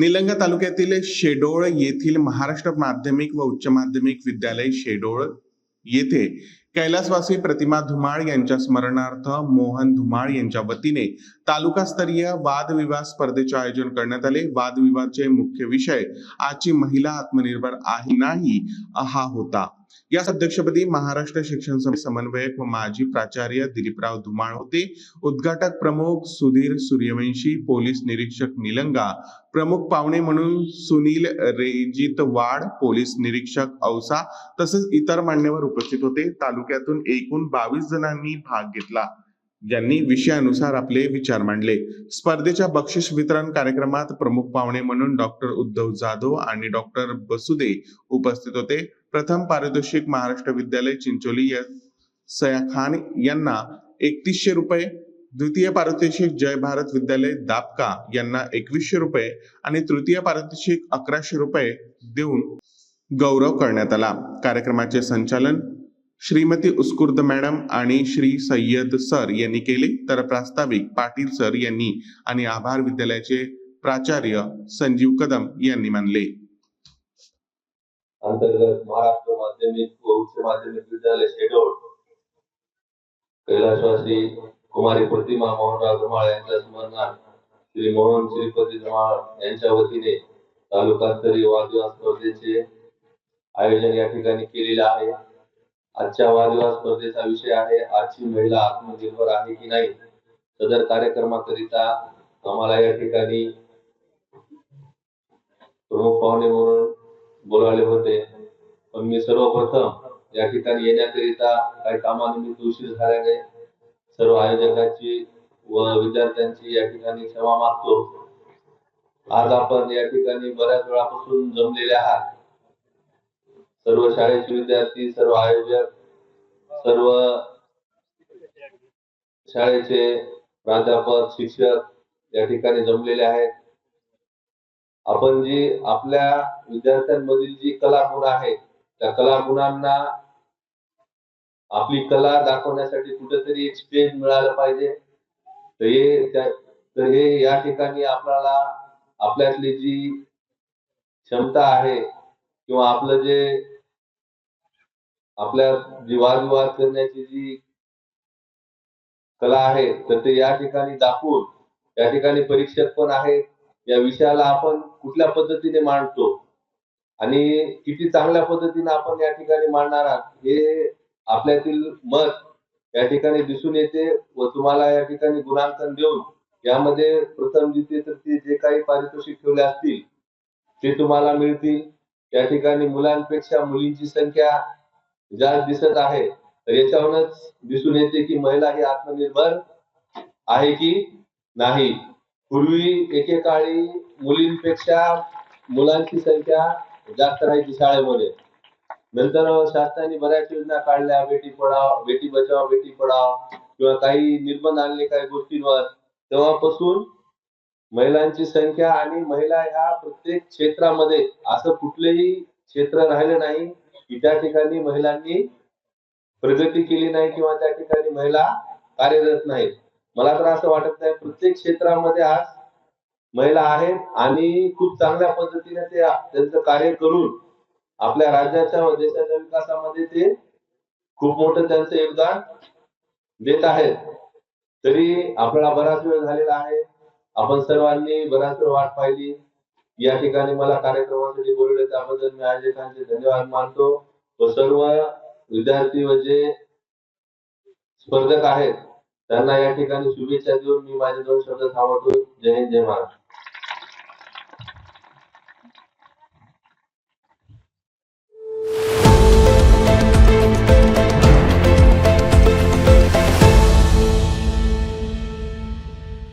निलंगा तालुक्यातील शेडोळ येथील महाराष्ट्र माध्यमिक व उच्च माध्यमिक विद्यालय शेडोळ येथे कैलासवासी प्रतिमा धुमाळ यांच्या स्मरणार्थ मोहन धुमाळ यांच्या वतीने तालुकास्तरीय वादविवाद स्पर्धेचे आयोजन करण्यात आले. वादविवादचे मुख्य विषय आजची महिला आत्मनिर्भर आहे नाही हा होता. या अध्यक्षपदी महाराष्ट्र शिक्षण समन्वयक व माजी प्राचार्य दिलीपराव धुमाळ होते. उद्घाटक प्रमुख सुधीर सूर्यवंशी पोलीस निरीक्षक निलंगा प्रमुख पाहुणे म्हणून सुनील रेजित वाड पोलीस निरीक्षक औसा तसेच इतर मान्यवर उपस्थित होते. तालुक्यातून एकूण बावीस जणांनी भाग घेतला. ज्यांनी विषयानुसार आपले विचार मांडले. स्पर्धेच्या बक्षीस वितरण कार्यक्रमात प्रमुख पाहुणे म्हणून डॉक्टर उद्धव जाधव आणि डॉक्टर बसुदे उपस्थित होते. प्रथम पारितोषिक महाराष्ट्र विद्यालय चिंचोली या सया खान यांना एकतीसशे रुपये. द्वितीय पारितोषिक जय भारत विद्यालय दापका यांना एकवीसशे रुपये आणि तृतीय पारितोषिक अकराशे रुपये देऊन गौरव करण्यात आला. कार्यक्रमाचे संचालन श्रीमती उस्कुर्द मॅडम आणि श्री सय्यद सर यांनी केले. तर प्रास्ताविक पाटील सर यांनी आणि आभार विद्यालयाचे प्राचार्य संजीव कदम यांनी मानले. अंतर्गत महाराष्ट्र माध्यमिक व उच्च माध्यमिक विद्यालय शेडोळ. कैलासवासी कुमारी प्रतिमा मोहनराव धुमाळ यांच्या स्मरणार्थ श्री मोहन श्रीपती धुमाळ यांच्या वतीने तालुकास्तरीय वादविवाद स्पर्धेचे आयोजन या ठिकाणी केलेले आहे. आजच्या वादविवाद स्पर्धेचा विषय आहे. आजची महिला आत्मनिर्भर आहे की नाही? सदर कार्यक्रमाकरिता आम्हाला या ठिकाणी प्रमुख पाहुणे म्हणून बोलावले होते. पण मी सर्वप्रथम या ठिकाणी येण्याकरिता काही कामानिमित्त उशीर झाल्याने सर्व आयोजकांची व विद्यार्थ्यांची या ठिकाणी क्षमा मागतो. आज आपण या ठिकाणी बऱ्याच वेळापासून जमलेले आहात. सर्व शाळेचे विद्यार्थी सर्व आयोजक सर्व शाळेचे प्राध्यापक शिक्षक या ठिकाणी जमलेले आहेत. आपण जी आपल्या विद्यार्थ्यांमधील जी कला गुण आहे त्या कला गुणांना आपली कला दाखवण्यासाठी कुठेतरी एक स्टेज मिळालं पाहिजे. तर हे तर हे या ठिकाणी आपल्याला आपल्यातली जी क्षमता आहे किंवा आपलं जे आपल्या विवाद करण्याची जी कला आहे तर ते या ठिकाणी दाखवून या ठिकाणी परीक्षक पण आहेत. या विषयाला आपण कुठल्या पद्धतीने मांडतो? आणि किती चांगल्या पद्धतीने आपण या ठिकाणी मांडणार आहात? हे आपल्यातील मत या ठिकाणी दिसून येते व तुम्हाला या ठिकाणी गुणांकन देऊन यामध्ये प्रथम द्वितीय तृतीय जे काही पारितोषिक ठेवले असतील ते तुम्हाला मिळतील. या ठिकाणी मुलांपेक्षा मुलींची संख्या जास्त दिसत आहे तर याच्यावरच दिसून येते की महिला ही आत्मनिर्भर आहे की नाही? पूर्वी एकेकाळी मुलींपेक्षा मुलांची संख्या जास्त राहायची शाळेमध्ये. नंतर शासनाने बऱ्याच योजना काढल्या बेटी पढाव बेटी बचाव बेटी पढाव किंवा काही निर्बंध आणले काही गोष्टींवर. तेव्हापासून महिलांची संख्या आणि महिला ह्या प्रत्येक क्षेत्रामध्ये असं कुठलेही क्षेत्र राहिलं नाही. की त्या ठिकाणी महिलांनी प्रगती केली नाही किंवा त्या ठिकाणी महिला कार्यरत नाहीत. मला तर असं वाटत नाही प्रत्येक क्षेत्रामध्ये आज महिला आहेत आणि खूप चांगल्या पद्धतीने ते त्यांचं कार्य करून आपल्या राज्याच्या देशाच्या विकासामध्ये ते खूप मोठं त्यांचं योगदान देत आहेत. तरी आपल्याला बराच वेळ झालेला आहे. आपण सर्वांनी बराच वेळ वाट पाहिली. या ठिकाणी मला कार्यक्रमासाठी बोलवले त्याबद्दल मी आयोजकांचे धन्यवाद मानतो. व सर्व विद्यार्थी व जे स्पर्धक आहेत त्यांना या ठिकाणी शुभेच्छा देऊन मी माझे दोन शब्द थांबवतो. जय हिंद जय महाराष्ट्र.